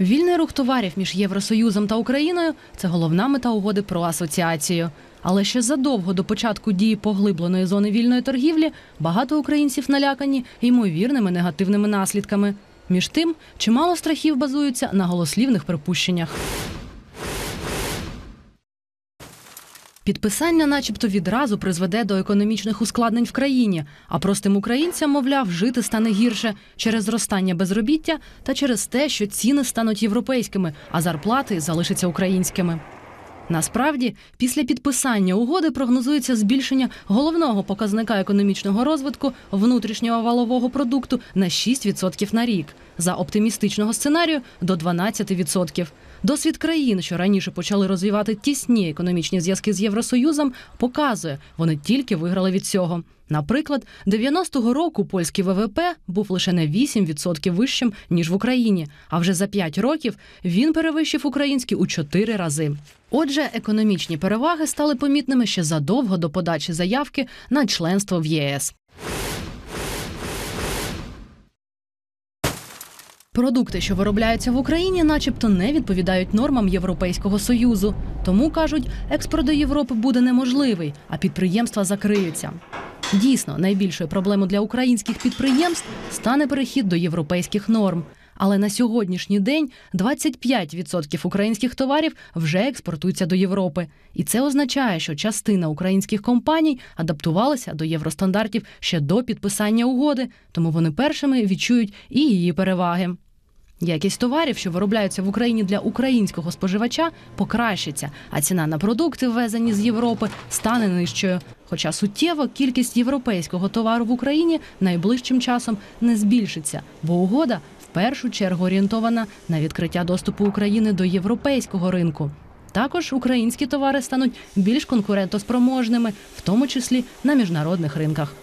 Вільний рух товарів між Євросоюзом та Україною це головна мета угоди про асоціацію. Але ще задовго до початку дії поглибленої зони вільної торгівлі багато українців налякані ймовірними негативними наслідками. Між тим, чимало страхів базуються на голослівних припущеннях. Підписання, начебто, відразу призведе до економічних ускладнень в країні, а простим українцям, мовляв, жити стане гірше через зростання безробіття та через те, що ціни стануть європейськими, а зарплати залишаться українськими. Насправді, після підписання угоди прогнозується збільшення головного показника економічного розвитку внутрішнього валового продукту на 6% на рік, за оптимістичного сценарію до 12%. Досвід країн, що раніше почали розвивати тісні економічні зв'язки з Євросоюзом, показує, вони тільки виграли від цього. Наприклад, 90-го року польський ВВП був лише на 8% вищим ніж в Україні. А вже за 5 років він перевищив український у 4 рази. Отже, економічні переваги стали помітними ще задовго до подачі заявки на членство в ЄС. Продукти, що виробляються в Україні, начебто не відповідають нормам Європейського союзу. Тому кажуть, експорт до Європи буде неможливий, а підприємства закриються. Дійсно, найбільшою проблемою для українських підприємств стане перехід до європейських норм. Але на сьогоднішній день 25% українських товарів вже експортуються до Європи, і це означає, що частина українських компаній адаптувалася до євростандартів ще до підписання угоди, тому вони першими відчують і її переваги. Якість товарів, що виробляються в Україні для українського споживача, покращиться, а ціна на продукти, ввезені з Європи, стане нижчою. Хоча суттєво кількість європейського товару в Україні найближчим часом не збільшиться, бо угода в першу чергу орієнтована на відкриття доступу України до європейського ринку. Також українські товари стануть більш конкурентоспроможними, в тому числі на міжнародних ринках.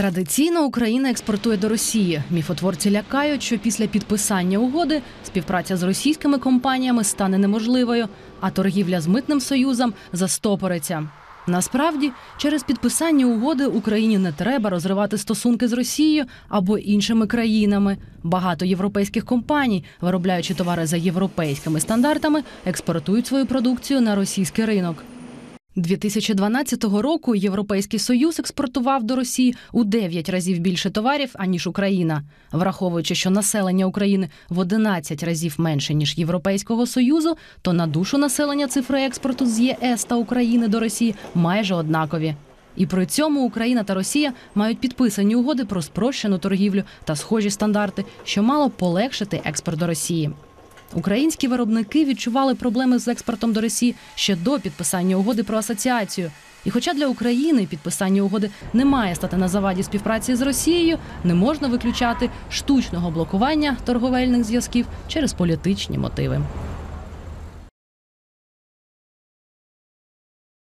Традиційно Україна експортує до Росії. Міфотворці лякають, що після підписання угоди співпраця з російськими компаніями стане неможливою, а торгівля з митним союзом застопориться. Насправді, через підписання угоди Україні не треба розривати стосунки з Росією або іншими країнами. Багато європейських компаній, виробляючи товари за європейськими стандартами, експортують свою продукцію на російський ринок. 2012 року Європейський Союз експортував до Росії у 9 разів більше товарів аніж Україна, враховуючи, що населення України в 11 разів менше ніж Європейського Союзу, то на душу населення цифри експорту з ЄС та України до Росії майже однакові. І при цьому Україна та Росія мають підписані угоди про спрощену торгівлю та схожі стандарти, що мало полегшити експорт до Росії. Українські виробники відчували проблеми з експортом до Росії ще до підписання угоди про асоціацію. І хоча для України підписання угоди не має стати на заваді співпраці з Росією, не можна виключати штучного блокування торговельних зв'язків через політичні мотиви.